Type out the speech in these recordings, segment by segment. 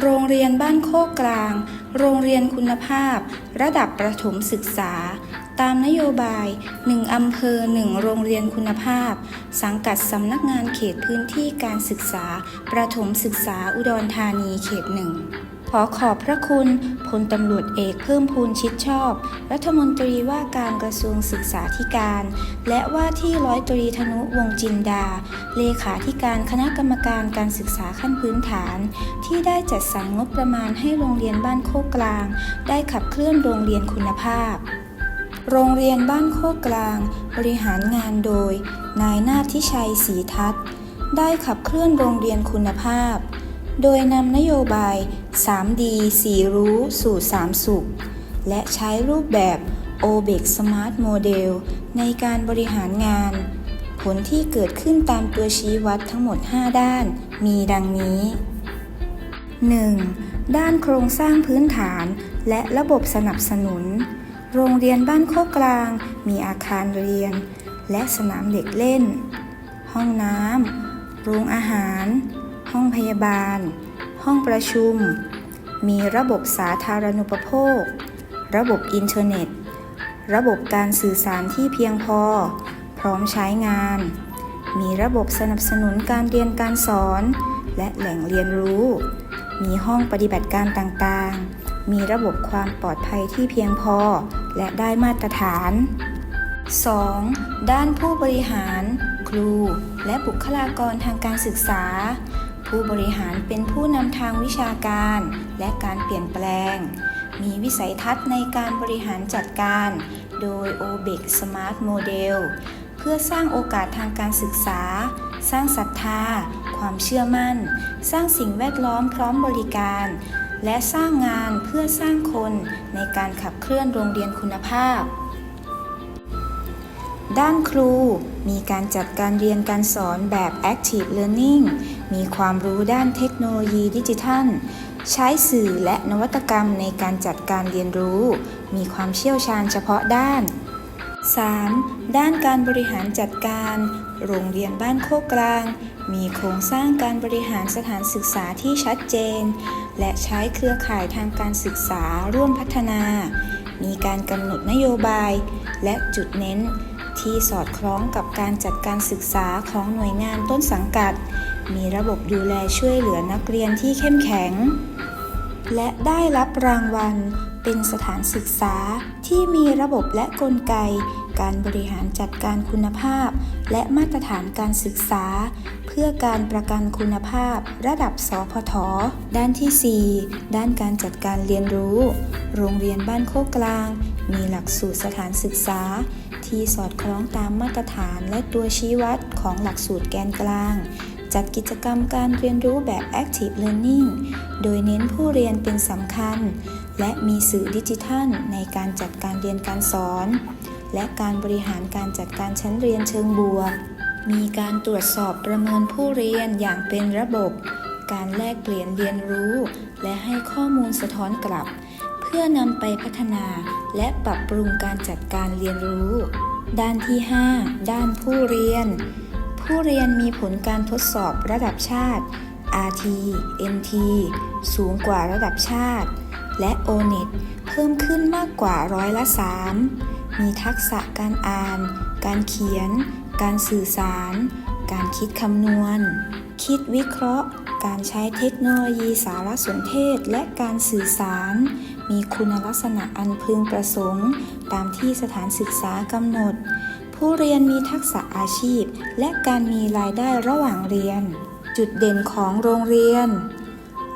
โรงเรียนบ้านโคกกลาง โรงเรียนคุณภาพ ระดับประถมศึกษา ตามนโยบาย 1 อำเภอ 1 โรงเรียนคุณภาพ สังกัดสำนักงานเขตพื้นที่การศึกษา ประถมศึกษาอุดรธานีเขตหนึ่ง ขอขอบพระคุณพลตำรวจเอกเพิ่มพูนชิดชอบ รัฐมนตรีว่าการกระทรวงศึกษาธิการ และว่าที่ร้อยตรีธนุวงจินดา เลขาธิการคณะกรรมการการศึกษาขั้นพื้นฐาน ที่ได้จัดสรรงบประมาณให้โรงเรียนบ้านโคกกลาง ได้ขับเคลื่อนโรงเรียนคุณภาพโรงเรียนบ้านโคกกลาง บริหารงานโดย นายนาทิชัยศรีทัศน์ ได้ขับเคลื่อนโรงเรียนคุณภาพ โดยนำนโยบาย 3D 4 รู้สู่ 3 สุข และใช้รูปแบบ o b e c Smart Model ในการบริหารงาน ผลที่เกิดขึ้นตามตัวชี้วัดทั้งหมด 5 ด้าน มีดังนี้ 1. ด้านโครงสร้างพื้นฐานและระบบสนับสนุน โรงเรียนบ้านโคกกลาง มีอาคารเรียน และสนามเด็กเล่น ห้องน้ำโรงอาหาร ห้องพยาบาล ห้องประชุม มีระบบสาธารณูปโภค ระบบอินเทอร์เน็ต ระบบการสื่อสารที่เพียงพอ พร้อมใช้งาน มีระบบสนับสนุนการเรียนการสอน และแหล่งเรียนรู้ มีห้องปฏิบัติการต่างๆ มีระบบความปลอดภัยที่เพียงพอ และได้มาตรฐาน 2. ด้านผู้บริหาร ครู และบุคลากรทางการศึกษา ผู้บริหารเป็นผู้นำทางวิชาการ และการเปลี่ยนแปลง มีวิสัยทัศน์ในการบริหารจัดการ โดย o b e c Smart Model เพื่อสร้างโอกาสทางการศึกษา สร้างศรัทธา ความเชื่อมั่น สร้างสิ่งแวดล้อมพร้อมบริการ และสร้างงานเพื่อสร้างคนในการขับเคลื่อนโรงเรียนคุณภาพ ด้านครู มีการจัดการเรียนการสอนแบบ Active Learning มีความรู้ด้านเทคโนโลยีดิจิทัล ใช้สื่อและนวัตกรรมในการจัดการเรียนรู้ มีความเชี่ยวชาญเฉพาะด้าน 3. ด้านการบริหารจัดการ โรงเรียนบ้านโคกกลาง มีโครงสร้างการบริหารสถานศึกษาที่ชัดเจน และใช้เครือข่ายทางการศึกษาร่วมพัฒนา มีการกำหนดนโยบาย และจุดเน้น ที่สอดคล้องกับการจัดการศึกษาของหน่วยงานต้นสังกัด มีระบบดูแลช่วยเหลือนักเรียนที่เข้มแข็ง และได้รับรางวัล เป็นสถานศึกษาที่มีระบบและกลไก การบริหารจัดการคุณภาพ และมาตรฐานการศึกษา เพื่อการประกันคุณภาพระดับสพทด้านที่ 4 ด้านการจัดการเรียนรู้ โรงเรียนบ้านโคกกลาง มีหลักสูตรสถานศึกษา ทีสอดคล้องตามมาตรฐานและตัวชี้วัดของหลักสูตรแกนกลาง จัดกิจกรรมการเรียนรู้แบบ Active Learning โดยเน้นผู้เรียนเป็นสำคัญ และมีสื่อดิจิทัลในการจัดการเรียนการสอน และการบริหารการจัดการชั้นเรียนเชิงบวก มีการตรวจสอบประเมินผู้เรียนอย่างเป็นระบบ การแลกเปลี่ยนเรียนรู้ และให้ข้อมูลสะท้อนกลับ พื่อนำไปพัฒนาและปรับปรุงการจัดการเรียนรู้ ด้านที่ 5 ด้านผู้เรียน ผู้เรียนมีผลการทดสอบระดับชาติ RT NT สูงกว่าระดับชาติ และ ONET เพิ่มขึ้นมากกว่าร้อยละ 3 มีทักษะการอ่าน การเขียน การสื่อสาร การคิดคำนวณ คิดวิเคราะห์ การใช้เทคโนโลยีสารสนเทศและการสื่อสาร มีคุณลักษณะอันพึงประสงค์ ตามที่สถานศึกษากำหนด ผู้เรียนมีทักษะอาชีพ และการมีรายได้ระหว่างเรียน จุดเด่นของโรงเรียน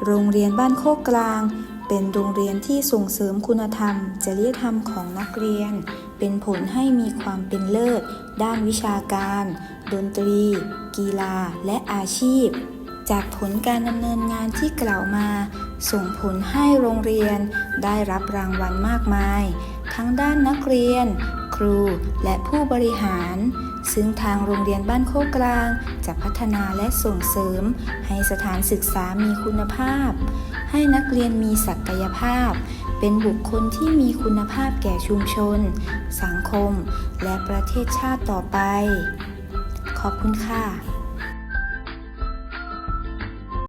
โรงเรียนบ้านโคกกลาง เป็นโรงเรียนที่ส่งเสริมคุณธรรม จริยธรรมของนักเรียน เป็นผลให้มีความเป็นเลิศ ด้านวิชาการ ดนตรี กีฬา และอาชีพ จากผลการดำเนินงานที่กล่าวมา ส่งผลให้โรงเรียนได้รับรางวัลมากมาย ทั้งด้านนักเรียน ครูและผู้บริหาร ซึ่งทางโรงเรียนบ้านโคกกลาง จะพัฒนาและส่งเสริม ให้สถานศึกษามีคุณภาพ ให้นักเรียนมีศักยภาพ เป็นบุคคลที่มีคุณภาพแก่ชุมชน สังคม และประเทศชาติต่อไป ขอบคุณค่ะ